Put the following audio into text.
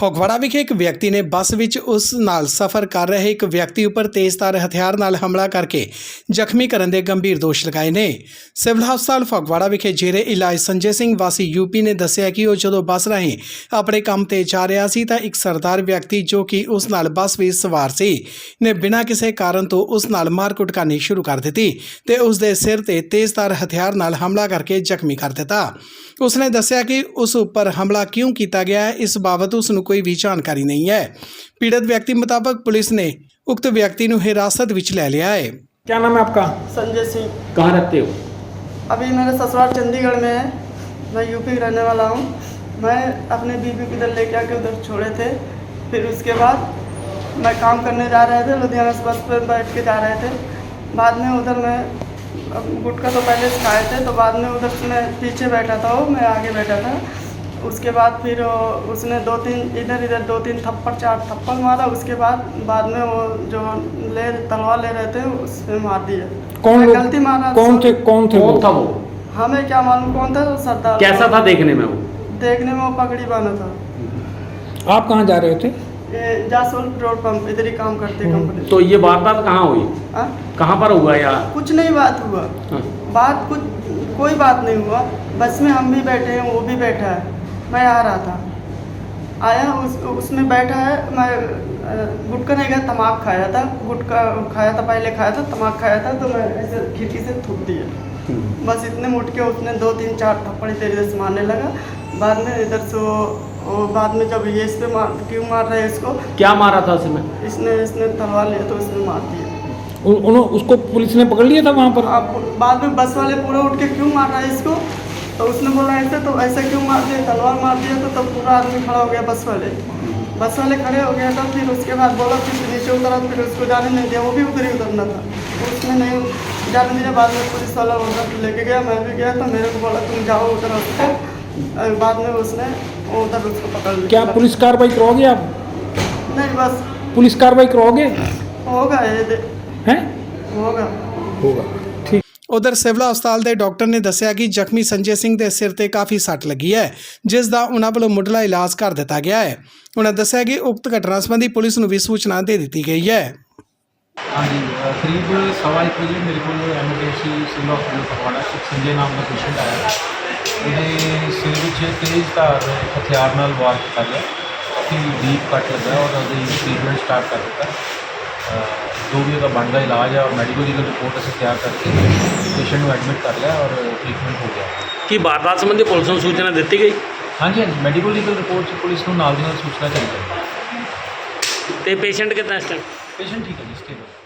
ਫਗਵਾੜਾ ਵਿਖੇ ਇੱਕ ਵਿਅਕਤੀ ਨੇ ਬੱਸ ਵਿੱਚ ਉਸ ਨਾਲ ਸਫ਼ਰ ਕਰ ਰਹੇ ਇੱਕ ਵਿਅਕਤੀ ਉੱਪਰ ਤੇਜ਼ਧਾਰ ਹਥਿਆਰ ਨਾਲ ਹਮਲਾ ਕਰਕੇ ਜ਼ਖਮੀ ਕਰਨ ਦੇ ਗੰਭੀਰ ਦੋਸ਼ ਲਗਾਏ ਨੇ। ਸਿਵਲ ਹਸਪਤਾਲ ਫਗਵਾੜਾ ਵਿਖੇ ਜੇਰੇ ਇਲਾਜ ਸੰਜੇ ਸਿੰਘ ਵਾਸੀ ਯੂਪੀ ਨੇ ਦੱਸਿਆ ਕਿ ਉਹ ਜਦੋਂ ਬੱਸ ਰਾਹੀਂ ਆਪਣੇ ਕੰਮ ਤੇ ਜਾ ਰਿਹਾ ਸੀ ਤਾਂ ਇੱਕ ਸਰਦਾਰ ਵਿਅਕਤੀ ਜੋ ਕਿ ਉਸ ਨਾਲ ਬੱਸ ਵਿੱਚ ਸਵਾਰ ਸੀ ਨੇ ਬਿਨਾਂ ਕਿਸੇ ਕਾਰਨ ਤੋਂ ਉਸ ਨਾਲ ਮਾਰਕੁੱਟ ਕਰਨੀ ਸ਼ੁਰੂ ਕਰ ਦਿੱਤੀ ਤੇ ਉਸ ਦੇ ਸਿਰ ਤੇ ਤੇਜ਼ਧਾਰ ਹਥਿਆਰ ਨਾਲ ਹਮਲਾ ਕਰਕੇ ਜ਼ਖਮੀ ਕਰ ਦਿੱਤਾ। ਉਸ ਨੇ ਦੱਸਿਆ ਕਿ ਉਸ ਉੱਪਰ ਹਮਲਾ ਕਿਉਂ ਕੀਤਾ ਗਿਆ ਇਸ ਬਾਬਤ ਉਸ ਨੂੰ ਕੋਈ ਵੀ ਜਾਣਕਾਰੀ ਨਹੀਂ ਹੈ ਪੀੜਤ ਵਿਅਕਤੀ ਮੁਤਾਬਕ ਪੁਲਿਸ ਨੇ ਉਕਤ ਵਿਅਕਤੀ ਨੂੰ ਹਿਰਾਸਤ ਵਿੱਚ ਲੈ ਲਿਆ ਹੈ क्या नाम है आपका संजय सिंह कहाँ रहते हो अभी मेरा ससुराल चंडीगढ़ में है मैं यूपी का रहने वाला हूँ मैं अपने बीबी को इधर लेके आके उधर छोड़े थे फिर उसके बाद मैं काम करने जा रहे थे लुधियाना से बस पर बैठ के जा रहे थे बाद में उधर मैं अब गुटखा तो पहले से खाए थे तो बाद में उधर से मैं पीछे बैठा था वो मैं आगे बैठा था उसके बाद फिर उसने दो तीन इधर इधर दो तीन थप्पड़ चार थप्पड़ मारा। उसके बाद बाद में वो जो ले तलवार ले रहे थे उसमें मार दिया। कौन गलती मारा कौन थे कौन थे कौन वो? था वो? हमें क्या मालूम कौन था सरदार कैसा था देखने में वो? देखने में वो पगड़ी बांधा था। आप कहाँ जा रहे थे? जासोल पेट्रोल पंप इधर ही काम करते हम्म। कंपनी तो ये वारदात कहाँ हुई? हाँ? कहाँ पर हुआ यार कुछ नहीं बात हुआ। हाँ। बात कुछ कोई बात नहीं हुआ। बस में हम भी बैठे हैं वो भी बैठा है। मैं आ रहा था। आया उस उसमें बैठा है मैं गुटखा नहीं गया तमाक खाया था। गुटका खाया था पहले खाया था तमाक खाया था तो मैं ऐसे खिड़की से थूक दिया। बस इतने मुट के उसने दो तीन चार थप्पड़ इधर इधर से मारने लगा। बाद में इधर से वो, बाद में जब ये इस पे मार क्यों मार रहे हैं इसको? क्या मारा था उसमें इसने इसने तलवार लिया तो उसने मार दिया। उन- उसको पुलिस ने पकड़ लिया था वहाँ पर? बाद में बस वाले पूरा उठ के क्यों मार रहा है इसको? तो उसने बोला ऐसे तो ऐसे क्यों मार दिया? तलवार मार दिया तो तब पूरा आदमी खड़ा हो गया बस वाले। बस वाले खड़े हो गया था फिर उसके बाद बोला फिर नीचे उतरा फिर उसको जाने नहीं दिया। वो भी उधर ही उतरना था। उसने नहीं जाने दिया। बाद में पुलिस वाला उधर लेके गया मैं भी गया तो मेरे को बोला तुम जाओ उधर उसको। और बाद में उसने उधर उसको पकड़ लिया। क्या पुलिस कार्रवाई करोगे आप? नहीं बस। पुलिस कार्रवाई करोगे? होगा हैं? होगा। होगा। ਉਧਰ ਸਿਵਲ ਹਸਪਤਾਲ ਦੇ ਡਾਕਟਰ ਨੇ ਦੱਸਿਆ ਕਿ ਜ਼ਖਮੀ ਸੰਜੇ ਸਿੰਘ ਦੇ ਸਿਰ ਤੇ ਕਾਫੀ ਸੱਟ ਲੱਗੀ ਹੈ ਜਿਸ ਦਾ ਉਹਨਾਂ ਵੱਲੋਂ ਮੁੱਢਲਾ ਇਲਾਜ ਕਰ ਦਿੱਤਾ ਗਿਆ ਹੈ। ਉਹਨਾਂ ਦੱਸਿਆ ਕਿ ਉਕਤ ਘਟਨਾ ਸੰਬੰਧੀ ਪੁਲਿਸ ਨੂੰ ਵੀ ਸੂਚਨਾ ਦੇ ਦਿੱਤੀ ਗਈ ਹੈ। ਹਾਂਜੀ ਅ, ਕਰੀਬ ਸਵਾ ਇੱਕ ਵਜੇ ਮੇਰੇ ਕੋਲ ਐਮਰਜੈਂਸੀ ਸਿਵਲ ਹਸਪੀਟਲ ਫਗਵਾੜਾ ਚ ਸੰਜੇ ਨਾਮ ਦਾ ਪੇਸ਼ੈਂਟ ਆਇਆ। ਇਹਦੇ ਸਿਰ ਵਿੱਚ ਤੇਜ਼ ਧਾਰ ਹਥਿਆਰ ਨਾਲ ਵਾਰ ਕੀਤਾ ਗਿਆ। ਕਾਫੀ ਡੀਪ ਕੱਟ ਲੱਗਾ ਔਰ ਉਹਦੀ ਟ੍ਰੀਟਮੈਂਟ ਸਟਾਰਟ ਕਰ ਦਿੱਤਾ। ਅ, ਜੋ ਵੀ ਉਹਦਾ ਬਣਦਾ ਇਲਾਜ ਔਰ ਮੈਡੀਕਲ ਲੀਗਲ ਰਿਪੋਰਟ ਅਸੀਂ ਤਿਆਰ ਕਰਕੇ ਪੇਸ਼ੈਂਟ ਨੂੰ ਐਡਮਿਟ ਕਰ ਲਿਆ ਔਰ ਟ੍ਰੀਟਮੈਂਟ ਹੋ ਗਿਆ। ਕੀ ਵਾਰਦਾਤ ਸੰਬੰਧੀ ਪੁਲਿਸ ਨੂੰ ਸੂਚਨਾ ਦਿੱਤੀ ਗਈ? ਹਾਂਜੀ ਹਾਂਜੀ। ਮੈਡੀਕਲ ਲੀਗਲ ਰਿਪੋਰਟ 'ਚ ਪੁਲਿਸ ਨੂੰ ਨਾਲ ਦੀ ਨਾਲ ਸੂਚਨਾ ਚਾਹੀਦੀ ਹੈ। ਤੇ ਪੇਸ਼ੈਂਟ ਕਿਦਾਂ ਇਸ ਟਾਈਮ ਪੇਸ਼ੈਂਟ ਠੀਕ ਹੈ ਜੀ ਸਟੇਬਲ